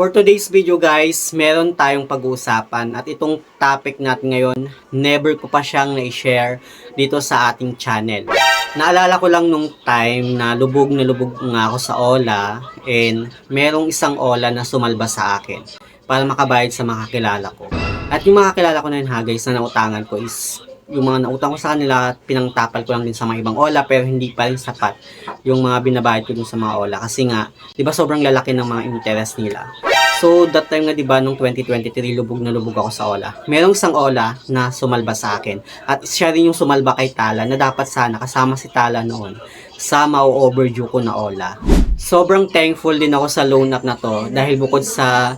For today's video guys, meron tayong pag-uusapan at itong topic natin ngayon, never ko pa siyang na-share dito sa ating channel. Naalala ko lang nung time na lubog na lubog nga ako sa Ola and merong isang Ola na sumalba sa akin para makabayad sa mga kakilala ko. At yung mga kakilala ko na yun ha guys na nautangan ko is yung mga nautang ko sa kanila, pinangtapal ko lang din sa mga ibang Ola pero hindi pa rin sapat yung mga binabayad ko dun sa mga Ola kasi nga, di ba sobrang lalaki ng mga interest nila. So, that time nga, di ba, nung 2023, lubog na lubog ako sa Ola. Merong isang Ola na sumalba sa akin. At siya rin yung sumalba kay Tala na dapat sana kasama si Tala noon sa mau-overdue ko na Ola. Sobrang thankful din ako sa loan up na to dahil bukod sa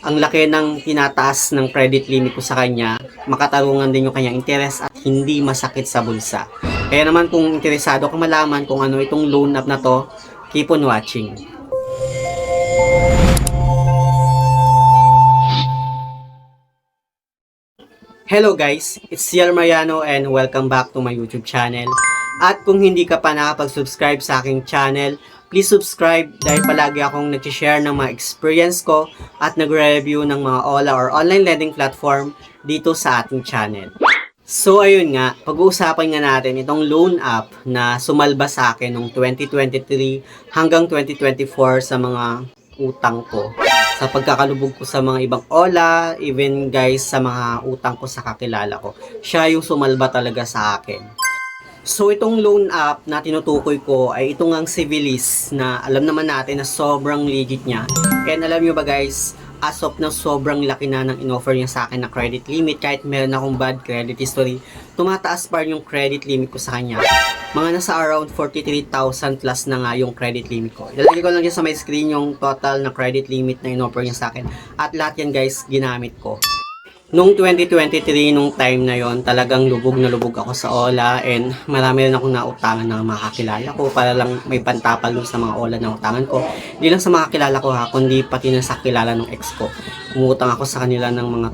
ang laki ng tinataas ng credit limit ko sa kanya, makatarungan din yung kanyang interest at hindi masakit sa bulsa. Kaya naman kung interesado kang malaman kung ano itong loan up na to, keep on watching. Hello guys, it's Ciel Mariano and welcome back to my YouTube channel. At kung hindi ka pa nakapag-subscribe sa aking channel, please subscribe dahil palagi akong nag-share ng mga experience ko at nagre-review ng mga OLA or online lending platform dito sa ating channel. So ayun nga, pag-uusapan nga natin itong loan app na sumalba sa akin noong 2023 hanggang 2024 sa mga utang ko. Sa pagkakalubog ko sa mga ibang OLA, even guys sa mga utang ko sa kakilala ko. Siya yung sumalba talaga sa akin. So itong loan app na tinutukoy ko ay itong ang Civilis na alam naman natin na sobrang legit niya. And alam nyo ba guys, as of na sobrang laki na ng inoffer niya sa akin na credit limit kahit meron akong bad credit history, tumataas pa rin yung credit limit ko sa kanya. Mga nasa around 43,000 plus na nga yung credit limit ko. Ilalagay ko lang dyan sa my screen yung total na credit limit na inoffer niya sa akin. At lahat yan guys, ginamit ko. Nung 2023, nung time na yon talagang lubog na lubog ako sa Ola and marami rin akong nautangan ng mga kakilala ko para lang may pantapal sa mga Ola na utangan ko. Hindi lang sa mga kakilala ko ha, kundi pati na sa kakilala ng ex ko. Umutang ako sa kanila ng mga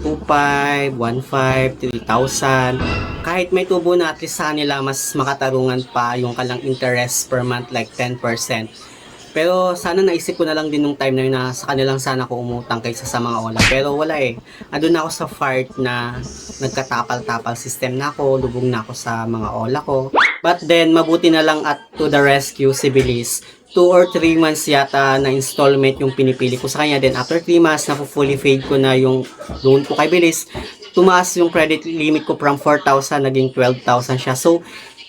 2,500, 1,500, 3,000. Kahit may tubo na at least sa kanila mas makatarungan pa yung kalang interest per month like 10%. Pero sana naisip ko na lang din nung time na yun na sa kanilang sana ako umutang kaysa sa mga Ola. Pero wala eh. Andun na ako sa part na nagkatapal-tapal system na ako, lubog na ako sa mga Ola ko. But then, mabuti na lang at to the rescue si Bilis. 2 or 3 months yata na installment yung pinipili ko sa kanya. Then after 3 months, na fully paid ko na yung loan ko kay Bilis. Tumaas yung credit limit ko from 4,000 naging 12,000 siya. So,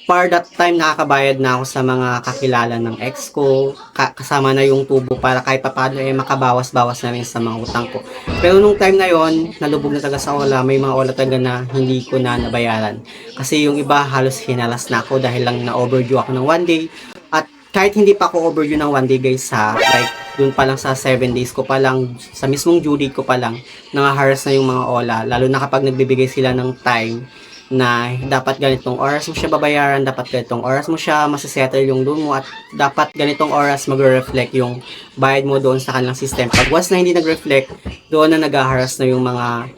par that time nakakabayad na ako sa mga kakilala ng ex ko, ka- kasama na yung tubo para kahit papano eh makabawas-bawas na rin sa mga utang ko. Pero nung time na yon, nalubog na taga sa wala, may mga wala taga na hindi ko na nabayaran. Kasi yung iba halos hinalas na ako dahil lang na overdue ako ng one day. At kahit hindi pa ako overdue ng one day guys ha, like dun pa lang sa 7 days ko pa lang, sa mismong due date ko pa lang, nangaharas na yung mga ola. Lalo na kapag nagbibigay sila ng time na dapat ganitong oras mo siya babayaran, dapat ganitong oras mo siya masisettle yung loan mo at dapat ganitong oras magre-reflect yung bayad mo doon sa kanilang system. Pag once na hindi nag-reflect, doon na nag-harass na yung mga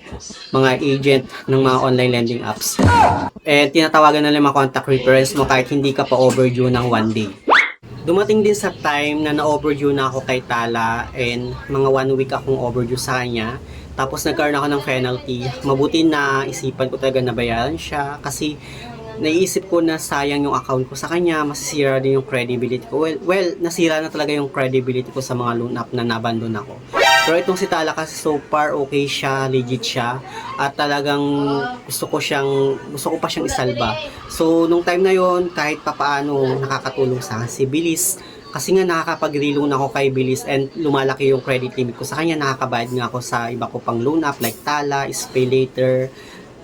mga agent ng mga online lending apps. And tinatawagan na lang mga contact reference mo kahit hindi ka pa overdue ng one day. Dumating din sa time na na-overdue na ako kay Tala and mga one week akong overdue sa kanya. Tapos nagkaroon ako ng penalty. Mabuti na isipan ko talaga na bayaran siya kasi naisip ko na sayang yung account ko sa kanya, masisira din yung credibility ko. Well, well, nasira na talaga yung credibility ko sa mga loan app na nabandon ako. Pero itong si Tala kasi so far okay siya, legit siya at talagang gusto ko siyang gusto ko pa siyang isalba. So nung time na yon kahit papaano nakakatulong sa akin si Bilis kasi nga nakakapag-reloan ako kay Bilis and lumalaki yung credit limit ko sa kanya. Nakakabayad nga ako sa iba ko pang loan app like Tala, Pay Later,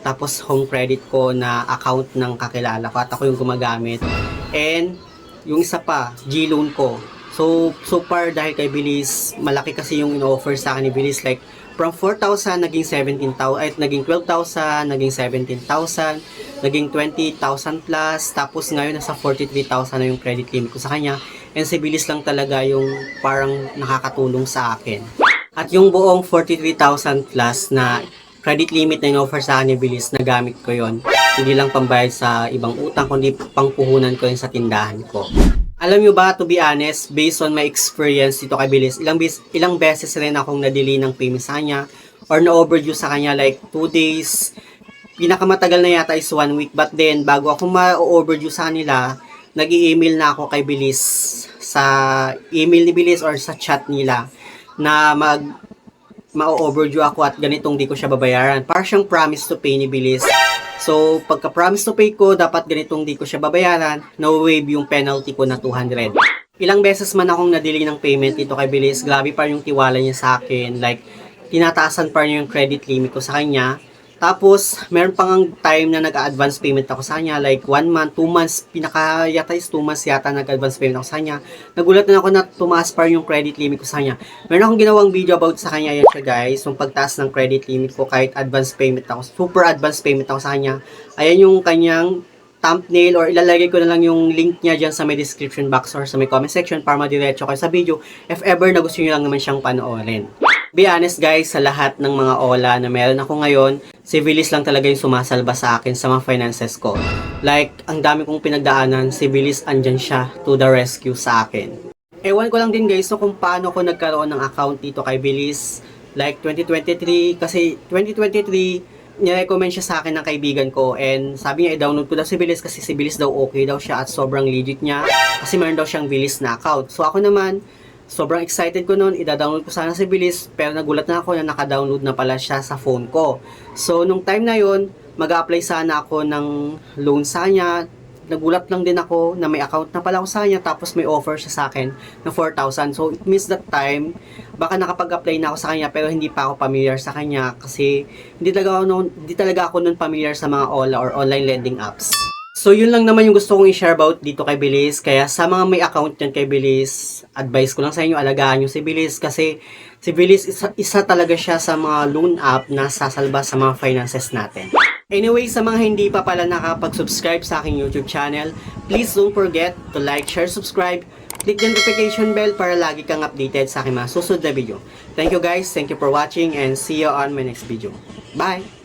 tapos home credit ko na account ng kakilala ko at ako yung gumagamit. And yung isa pa, G-loan ko. So, so far dahil kay Bilis, malaki kasi yung in-offer sa akin ni Bilis. Like from 4,000 naging 17,000 ay naging 12,000 naging 17,000 naging 20,000 plus. Tapos ngayon nasa 43,000 na yung credit limit ko sa kanya. And si Bilis lang talaga yung parang nakakatulong sa akin. At yung buong 43,000 plus na credit limit na in-offer sa akin ni Bilis nagamit ko yon hindi lang pambayad sa ibang utang kundi pangpuhunan ko yun sa tindahan ko Alam nyo ba, to be honest, based on my experience dito kay Bilis, ilang, bis, ilang beses rin akong nadili ng payment sa kanya or na-overdue sa kanya like 2 days. Pinakamatagal na yata is 1 week. But then, bago ako ma-overdue sa kanila, nag email na ako kay Bilis sa email ni Bilis or sa chat nila na mag ma-overdue ako at ganitong di ko siya babayaran. Para siyang promise to pay ni Bilis. So, pagka promise to pay ko, dapat ganitong di ko siya babayaran, na-waive yung penalty ko na 200. Ilang beses man akong nadili ng payment dito kay Bilis, grabe pa yung tiwala niya sa akin. Like, tinataasan pa niya yung credit limit ko sa kanya. Tapos, meron pang ang time na nag-advance payment ako sa kanya, like 1 month, 2 months, pinaka yata is 2 months yata nag-advance payment ako sa kanya. Nagulat na ako na tumaas pa yung credit limit ko sa kanya. Meron akong ginawang video about sa kanya, yan siya guys, yung pagtaas ng credit limit ko kahit advance payment ako, super advance payment ako sa kanya. Ayan yung kanyang thumbnail or ilalagay ko na lang yung link niya dyan sa may description box or sa may comment section para madiretso kayo sa video if ever na gusto nyo lang naman siyang panoorin. Be honest guys, sa lahat ng mga ola na meron ako ngayon, si Willis lang talaga yung sumasalba sa akin sa mga finances ko. Like, ang dami kong pinagdaanan, si Willis andyan siya to the rescue sa akin. Ewan ko lang din guys no, kung paano ko nagkaroon ng account dito kay Willis. Like 2023, kasi 2023, nirecommend siya sa akin ng kaibigan ko and sabi niya i-download ko daw si Bilis kasi si Bilis daw okay daw siya at sobrang legit niya kasi meron daw siyang Bilis na account. So ako naman, sobrang excited ko noon, ida-download ko sana si Bilis pero nagulat na ako na naka-download na pala siya sa phone ko. So nung time na yon mag-apply sana ako ng loan sa kanya. Nagulat lang din ako na may account na pala ako sa kanya tapos may offer siya sa akin na 4,000. So it means that time baka nakapag-apply na ako sa kanya pero hindi pa ako familiar sa kanya kasi hindi talaga ako noon, hindi talaga ako noon familiar sa mga OLA or online lending apps. So yun lang naman yung gusto kong i-share about dito kay Bilis. Kaya sa mga may account dyan kay Bilis, advice ko lang sa inyo, alagaan nyo si Bilis kasi si Bilis isa, isa talaga siya sa mga loan app na sasalba sa mga finances natin. Anyway, sa mga hindi pa pala nakapag-subscribe sa aking YouTube channel, please don't forget to like, share, subscribe, click the notification bell para lagi kang updated sa aking mga susunod na video. Thank you guys, thank you for watching, and see you on my next video. Bye!